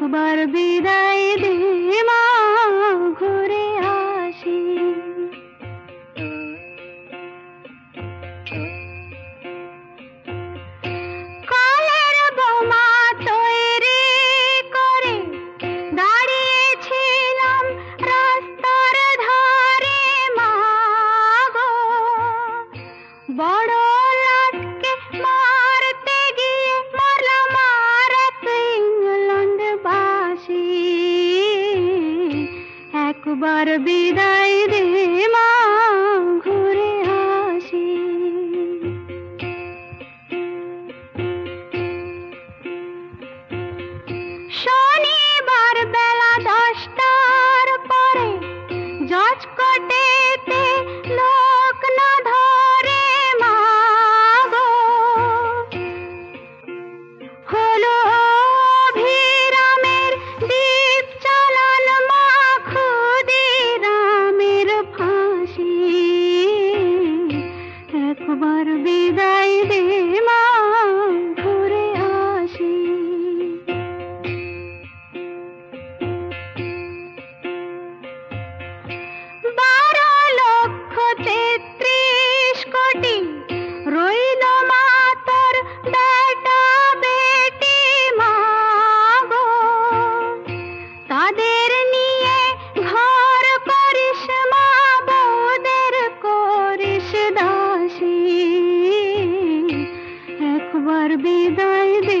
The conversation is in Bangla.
একবার বিদায় দে মা ঘুরে আসি। কালের বোমা তৈরি করে রাস্তার ধারে বড় একবার বিদায় দে মা ঘুরে। তেত্রিশ কোটি। রইল মাতর বেটা বেটি মাগো। তাদের নিয়ে ঘর করিস মা বৌদের, করিস দাসী। একবার বিদায় দে